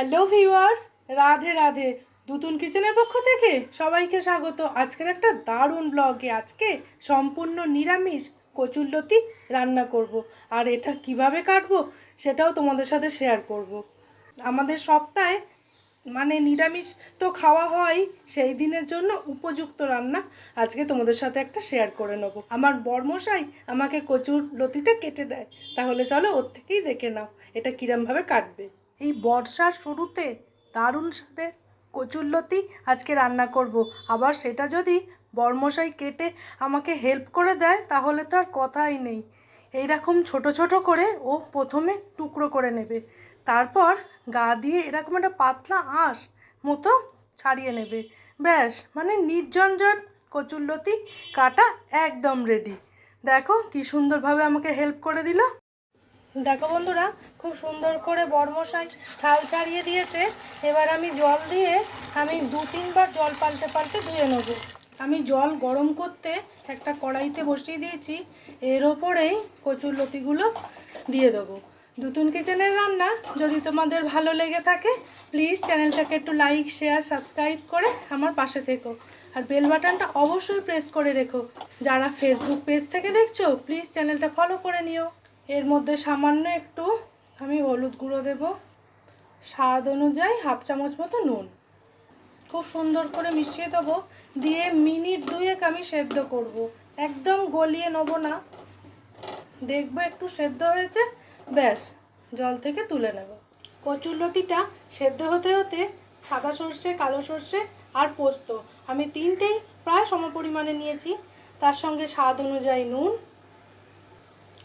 Hello viewers Radhe Radhe. দুতুন কিচেনের পক্ষ থেকে সবাইকে স্বাগত। আজকের একটা দারুণ ব্লগে আজকে সম্পূর্ণ নিরামিষ কচুরলতি রান্না করব। আর এটা কীভাবে কাটবো সেটাও তোমাদের সাথে শেয়ার করব। আমাদের সপ্তাহে মানে নিরামিষ তো খাওয়া হয়, সেই দিনের জন্য উপযুক্ত রান্না আজকে তোমাদের সাথে একটা শেয়ার করে নেব। আমার বর্মশাই আমাকে কচুর লতিটা কেটে দেয়। তাহলে চলো ওর থেকেই দেখে নাও, এটা কিরমভাবে কাটবে। এই বর্ষার শুরুতে দারুণ স্বাদের কচুরলতি আজকে রান্না করব। আবার সেটা যদি বর্মশাই কেটে আমাকে হেল্প করে দেয়, তাহলে তো আর কথাই নেই। এইরকম ছোট ছোট করে ও প্রথমে টুকরো করে নেবে। তারপর গা দিয়ে এরকম একটা পাতলা আঁশ মতো ছাড়িয়ে নেবে। ব্যাস মানে নির্জঞ্জট কচুরলতি কাটা একদম রেডি দেখো কি সুন্দরভাবে আমাকে হেল্প করে দিল। দেখো বন্ধুরা, খুব সুন্দর করে বর্মশাই ছাল ছাড়িয়ে দিয়েছে। এবার আমি জল দিয়ে আমি দু তিনবার জল পাল্টে পাল্টে ধুয়ে নেব। আমি জল গরম করতে একটা কড়াইতে বসিয়ে দিয়েছি। এর ওপরেই কচুর লতিগুলো দিয়ে দেবো। দুতুন কিচেনের রান্না, যদি তোমাদের ভালো লেগে থাকে প্লিজ চ্যানেলটাকে একটু লাইক শেয়ার সাবস্ক্রাইব করে আমার পাশে থেকো। আর বেল বাটনটা অবশ্যই প্রেস করে রেখো। যারা ফেসবুক পেজ থেকে দেখছ প্লিজ চ্যানেলটা ফলো করে নিও। এর মধ্যে সামান্য একটু আমি হলুদ গুঁড়ো দেব। স্বাদ অনুযায়ী হাফ চামচ মতো নুন। খুব সুন্দর করে মিশিয়ে দেবো। দিয়ে মিনিট দুয়েক আমি সেদ্ধ করব। একদম গলিয়ে নেব না। দেখব একটু সেদ্ধ হয়েছে। ব্যাস, জল থেকে তুলে নেব। কচুরলতিটা সেদ্ধ হতে হতে সাদা সর্ষে, কালো সর্ষে আর পোস্ত আমি তিনটেই প্রায় সমপরিমাণে নিয়েছি। তার সঙ্গে স্বাদ অনুযায়ী নুন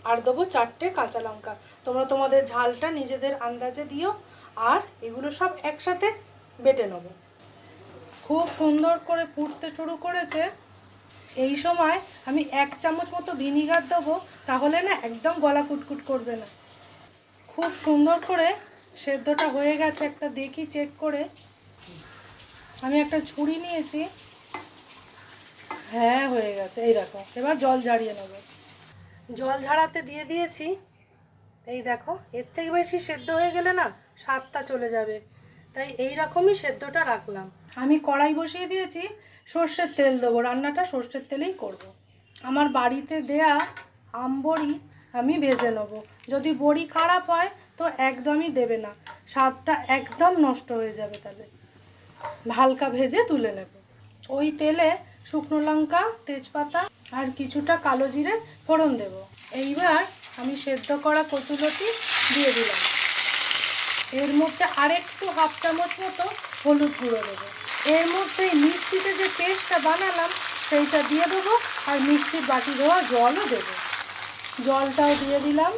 আর দেবো চারটে কাঁচা লঙ্কা। তোমরা তোমাদের ঝালটা নিজেদের আন্দাজে দিও, আর এগুলো সব একসাথে বেটে নেব। খুব সুন্দর করে ফুটতে শুরু করেছে। এই সময় আমি এক চামচ মতো ভিনিগার দেবো, তাহলে না একদম গলা কুটকুট করবে না। খুব সুন্দর করে সেদ্ধটা হয়ে গেছে, একটা দেখি চেক করে। আমি একটা ছুরি নিয়েছি। হ্যাঁ হয়ে গেছে, এই এবার জল ঝাড়িয়ে নেব। জল ঝাড়াতে দিয়ে দিয়েছি। এই দেখো, এর থেকে বেশি সেদ্ধ হয়ে গেলে না স্বাদটা চলে যাবে। তাই এই রকমই সেদ্ধটা রাখলাম। আমি কড়াই বসিয়ে দিয়েছি, সর্ষের তেল দেবো। রান্নাটা সর্ষের তেলেই করব। আমার বাড়িতে দেয়া আমবড়ি আমি ভেজে নেব। যদি বড়ি খারাপ হয় তো একদমই দেবে না। স্বাদটা একদম নষ্ট হয়ে যাবে তাহলে। হালকা ভেজে তুলে নেব। ওই তেলে শুকনো লঙ্কা, তেজপাতা আর কিছুটা কালো জিরে ফোড়ন দেব। এইবার আমি সেদ্ধ করা কচুলতি দিয়ে দিলাম। এর মধ্যে আরেকটু হাফ চামচ মতো হলুদ গুঁড়ো দেবো। এর মধ্যে মিক্সিতে যে পেস্টটা বানালাম, সেইটা দিয়ে দেবো আর মিক্সির বাটি দেওয়া জলও দেবো। জলটাও দিয়ে দিলাম।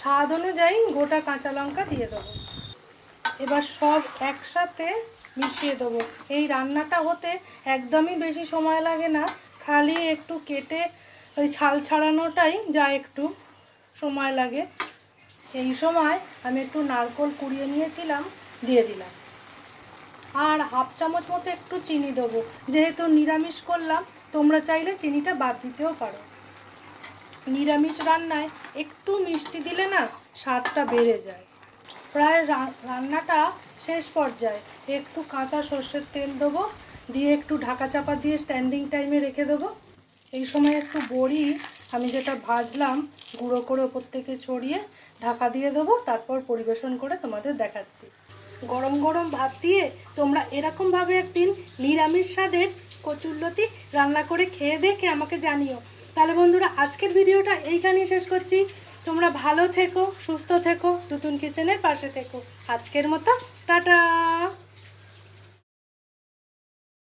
স্বাদ অনুযায়ী গোটা কাঁচা লঙ্কা দিয়ে দেবো। এবার সব একসাথে মিশিয়ে দেবো। এই রান্নাটা হতে একদমই বেশি সময় লাগে না। খালি একটু কেটে ওই ছাল ছাড়ানোটাই যা একটু সময় লাগে। এই সময় আমি একটু নারকোল কুড়িয়ে নিয়েছিলাম, দিয়ে দিলাম। আর হাফ চামচ মতো একটু চিনি দেবো। যেহেতু নিরামিষ করলাম, তোমরা চাইলে চিনিটা বাদ দিতেও পারো। নিরামিষ রান্নায় একটু মিষ্টি দিলে না, স্বাদটা বেড়ে যায়। প্রায় রান্নাটা শেষ পর্যায়ে। একটু কাঁচা সর্ষের তেল দেবো, দিয়ে একটু ঢাকা চাপা দিয়ে স্ট্যান্ডিং টাইমে রেখে দেবো। এই সময় একটু বড়ি, আমি যেটা ভাজলাম, গুঁড়ো করে ওপর থেকে ছড়িয়ে ঢাকা দিয়ে দেবো, তারপর পরিবেশন করে তোমাদের দেখাচ্ছি। গরম গরম ভাত দিয়ে তোমরা এরকমভাবে একদিন নিরামিষ স্বাদের কচুরলতি রান্না করে খেয়ে দেখে আমাকে জানিও। তাহলে বন্ধুরা, আজকের ভিডিওটা এইখানেই শেষ করছি। তোমরা ভালো থেকো সুস্থ থেকো নতুন কিচেনের পাশে থেকো। আজকের মতো টাটা!